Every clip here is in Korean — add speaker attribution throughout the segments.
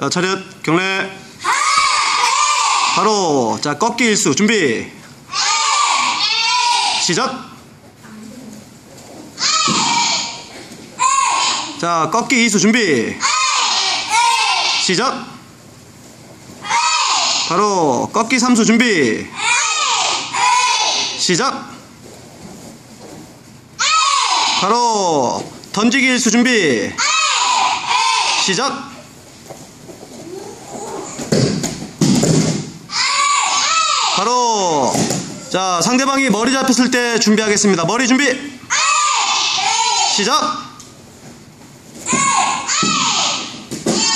Speaker 1: 자, 차렷, 경례. 바로, 자, 꺾기 일수, 준비. 시작. 자, 꺾기 이수, 준비. 시작. 바로, 꺾기 삼수, 준비. 시작. 바로, 던지기 일수, 준비. 시작. 바로 자 상대방이 머리 잡혔을 때 준비하겠습니다. 머리 준비 시작.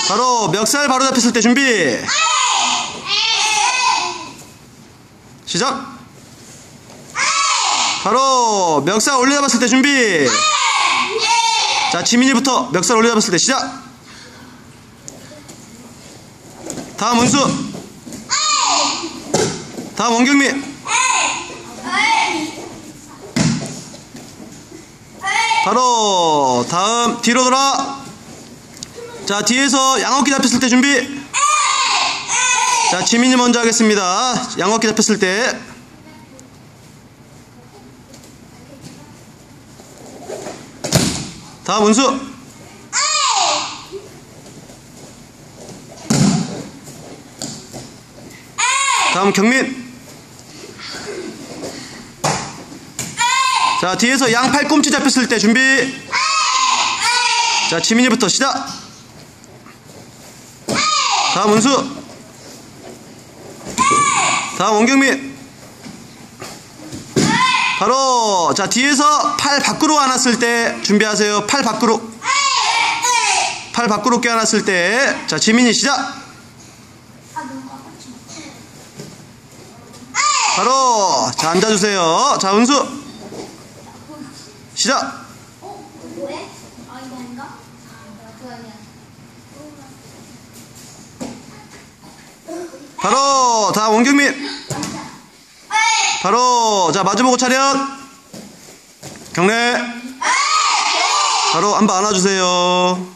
Speaker 1: 바로 멱살 바로 잡혔을 때 준비 시작. 바로 멱살 올려 잡았을 때 준비. 자 지민이부터 멱살 올려 잡았을 때 시작. 다음 은수. 다음 원경미. 바로 다음 뒤로 돌아. 자 뒤에서 양어깨 잡혔을 때 준비. 자 지민이 먼저 하겠습니다. 양어깨 잡혔을 때. 다음 은수. 다음 경민. 자, 뒤에서 양 팔꿈치 잡혔을 때 준비. 자, 지민이부터 시작. 다음 은수. 다음 원경민. 바로 자 뒤에서 팔 밖으로 안았을 때 준비하세요. 팔 밖으로. 팔 밖으로 껴안았을 때. 자, 지민이 시작. 바로 자 앉아주세요. 자 은수 시작.
Speaker 2: 어? 뭐해? 아 이거 아닌가? 아 그거 아니야
Speaker 1: 바로 다 원경민. 바로 자 마주보고 차렷. 경례. 바로 한번 안아주세요.